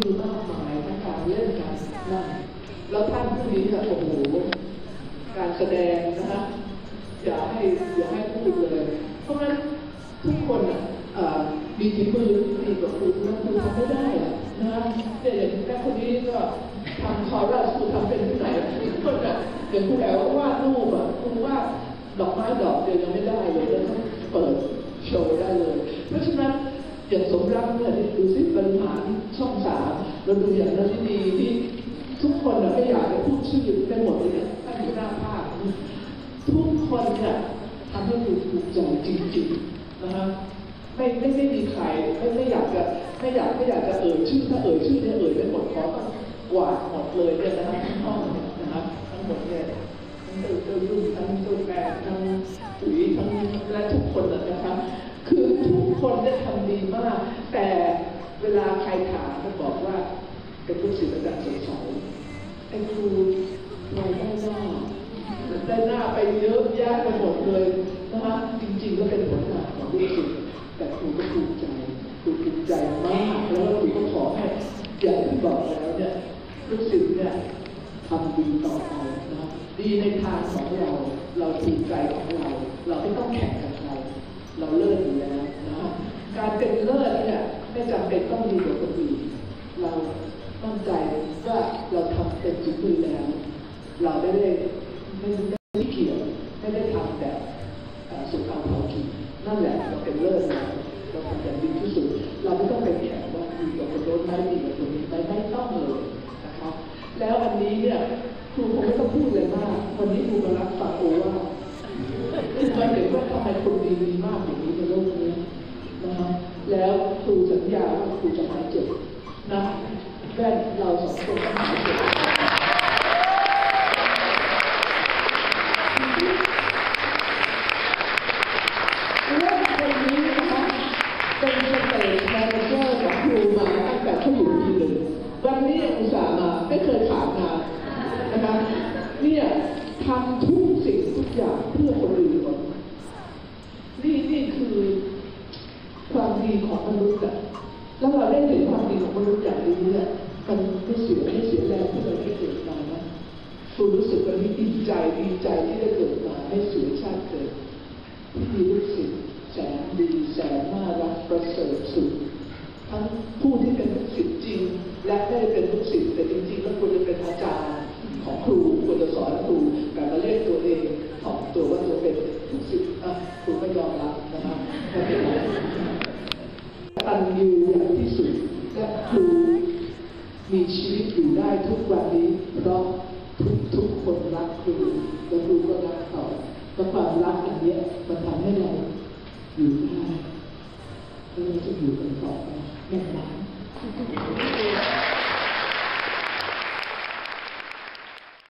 มีมากมายทั้งการเล่นการนั่งแล้วท่านผู้นี้ค่ะโอ้โหการแสดงนะฮะอย่าให้อย่าให้พูดเลย เพราะฉะนั้นทุกคนอะมีฝีมือดีกว่าครูแล้วครูทำไม่ได้อะนะฮะเนี่ยอย่างแม่คนนี้ก็ทำคอรัสครูทำเป็นที่ไหนทุกคนอะอย่างครูแอ๋ววาดรูปอะครูวาดดอกไม้ดอกเดียวยังไม่ได้เลยแล้วต้องเปิดโชว์ได้เลย เพราะฉะนั้น อย่างสมรักเนี่ยดูสิบริหาช่องสามเราดูอย่างนั้นที่ดีที่ทุกคนน่ะไม่อยากจะพูดชื่อได้หมดเลยเนี่ยท่านอยู่หน้าภาพทุกคนเนี่ยทำให้ดูภูมิใจจริงๆนะฮะไม่ไม่ไม่มีใครไม่ไม่อยากจะไม่อยากไม่อยากจะเอ่ยชื่อถ้าเอ่ยชื่อเนี่ยเอ่ยไม่หมดขอต้องกวาดหมดเลยเนี่ยนะฮะทั้งห้องเนี่ยนะฮะทั้งหมดเนี่ยทั้งตัวตัวรุ่นทั้งตัวแปรทั้งปุ๋ยทั้งและทุกคนน่ะนะคะคือ ทุกคนเนี่ยทำดีมาก แต่เวลาใครถามก็บอกว่าเป็นลูกศิษย์อาจารย์สงสัยไอ้ครูเราได้หน้าได้หน้าไปเยอะแยะไปหมดเลยนะคะจริงๆก็เป็นผลงานของลูกศิษย์แต่ครูก็ภูมิใจครูภูมิใจมากแล้วครูก็ขอให้อย่างที่บอกแล้วเนี่ยลูกศิษย์เนี่ยทำดีต่อไปนะดีในทางของเรา เราภูมิใจของเรา เราไม่ต้องแข่งกับใคร เราเลิศอยู่แล้วนะการเป็นเลิศเนี่ยไม่จำเป็นต้องดีกว่าคนอื่นเรามั่นใจว่าเราทำเป็นจุดมือแล้ว เราไม่ได้ไม่ได้เกี่ยวไม่ได้ทำแบบสุขเอาเผากินนั่นแหละเราเป็นเลิศแล้วเราทำอย่างดีที่สุด เราไม่ต้องไปแข่งว่าดีกว่าคนโน้นไหมดีกว่าคนนี้ไหมไม่ต้องเลยนะครับ แล้วอันนี้เนี่ยครูคงไม่ต้องพูดเลยมากวันนี้ครูมารับฟังโอว่ามันเห็นว่าทำไมคนดีมีมากอย่างนี้ในโลกนี้นะครับแล้วครูสัญญาว่า ครูจะหายเจ็บนะแว่นเราสองคนต้องหายเจ็บเนนี้นะคะเป็นสเตจแมเนเจอร์ของครูมาตั้งแต่เขาอยู่ปีหนึ่งวันนี้อุตส่าห์มาไม่เคยขาดงานนะคะเนี่ยทำทุกสิ่งทุกอย่างเพื่อคนนี่คือความดีของมนุษย์อะ แล้วเราได้เห็นความดีของมนุษย์อย่างนี้เนี่ยมันไม่เสียไม่เสียแรงที่เราได้เกิดมานะคุณรู้สึกวันนี้ดีใจดีใจที่ได้เกิดมาให้เสียชาติเกิดที่มีลูกศิษย์แสนดีแสนน่ารักประเสริฐสุด ทั้งผู้ที่เป็นลูกศิษย์จริง และไม่ได้เป็นลูกศิษย์แต่จริงๆแล้วควรจะเป็นอาจารย์ของครูควรจะสอนครูแต่มาเรียกตัวเองถ่อมตัวว่าตัวเป็นลูกศิษย์อะครูไม่ยอมรับนะครับไม่เป็นไรตันยูอย่างที่สุดและครู มีชีวิตอยู่ได้ทุกวันนี้เพราะทุกทุกๆคนรักครูและครูก็รักเขาและความรักอันนี้มันทำให้เราอยู่ได้และเราจะอยู่กันต่อไปแน่นอน